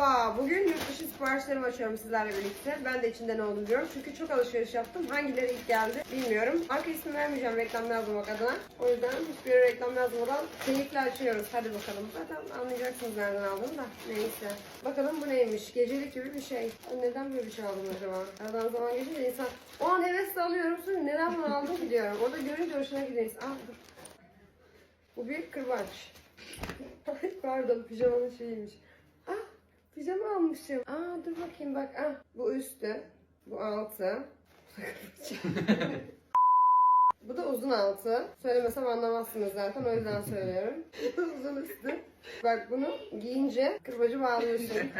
Merhaba. Bugün yurt dışı siparişlerimi açıyorum sizlerle birlikte. Ben de içinde ne olduğunu biliyorum. Çünkü çok alışveriş yaptım. Hangileri ilk geldi bilmiyorum. Marka ismi vermeyeceğim reklam yazmamak adına. O yüzden hiçbir reklam yazmadan keyifle açıyoruz. Hadi bakalım. Zaten anlayacaksınız nereden aldım da. Neyse. Bakalım bu neymiş? Gecelik gibi bir şey. Neden böyle bir şey aldım acaba? Aradan zaman geçince insan o an hevesle alıyorum. Sonra neden bunu aldım ki diyorum. Orada görünce hoşuna gidiyor. Ah. Bu bir kırbaç. Pardon pijamanın şeyiymiş. Ah pijama almışım. Aa dur bakayım bak. Ah bu üstü. Bu altı. bu da uzun altı. Söylemesem anlamazsınız zaten o yüzden söylüyorum. uzun üstü. Bak bunu giyince kırbacı bağlıyorsun.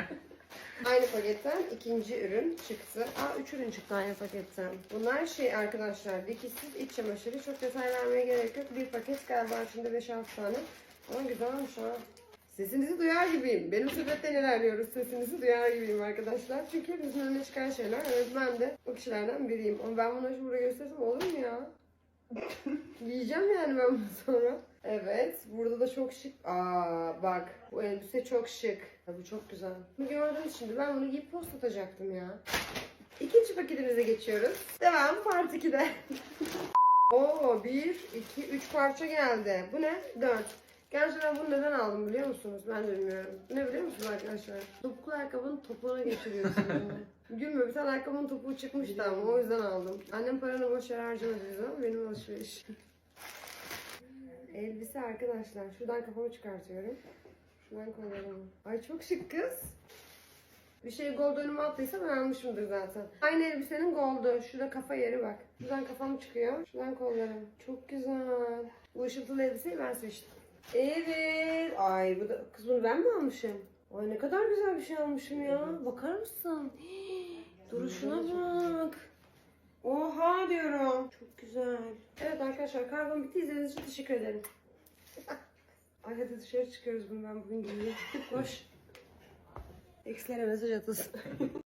Aynı paketten ikinci ürün çıktı. Aa üç ürün çıktı aynı paketten. Bunlar şey arkadaşlar dikişsiz iç çamaşırı. Çok detay vermeye gerek yok. Bir paket galiba içinde 5-6 tane. Ama güzelmiş ha. Sesinizi duyar gibiyim. Benim sepetten ilerliyoruz. Sesinizi duyar gibiyim arkadaşlar. Çünkü bizim önüne çıkan şeyler. Evet ben de o kişilerden biriyim. Ama ben bunu şimdi buraya göstersem olur mu ya? Giyeceğim yani ben bunu sonra. Evet. Burada da çok şık. Aa bak. Bu elbise çok şık. Ya bu çok güzel. Bunu gördünüz şimdi. Ben bunu giyip post atacaktım ya. İkinci paketimize geçiyoruz. Devam part 2'de. Oo 1, 2, 3 parça geldi. Bu ne? 4. Gerçekten bunu neden aldım biliyor musunuz? Ben de bilmiyorum. Ne biliyor musunuz arkadaşlar? Topuklu ayakkabının topuğuna geçiriyorsun. Gülme bir tane ayakkabının topuğu çıkmıştı ama o yüzden aldım. Annem paranı boş yere harcamadı ama benim alışveriş. Elbise arkadaşlar. Şuradan kafamı çıkartıyorum. Şuradan koyuyorum. Ay çok şık kız. Bir şey gold önüme attıysa ben almışımdır zaten. Aynı elbisenin goldu. Şurada kafa yeri bak. Şuradan kafam çıkıyor. Şuradan kollarım. Çok güzel. Bu ışıltılı elbiseyi ben seçtim. Evet. Ay bu da kız bunu ben mi almışım? Ay ne kadar güzel bir şey almışım ya. Bakar mısın? Hii, Duruşuna bak. Oha diyorum. Çok güzel. Evet arkadaşlar kargom bitti. İzlediğiniz için teşekkür ederim. Ay hadi dışarı çıkıyoruz bunu ben bugün giyeyim. Koş. Eksilere mesaj atasın.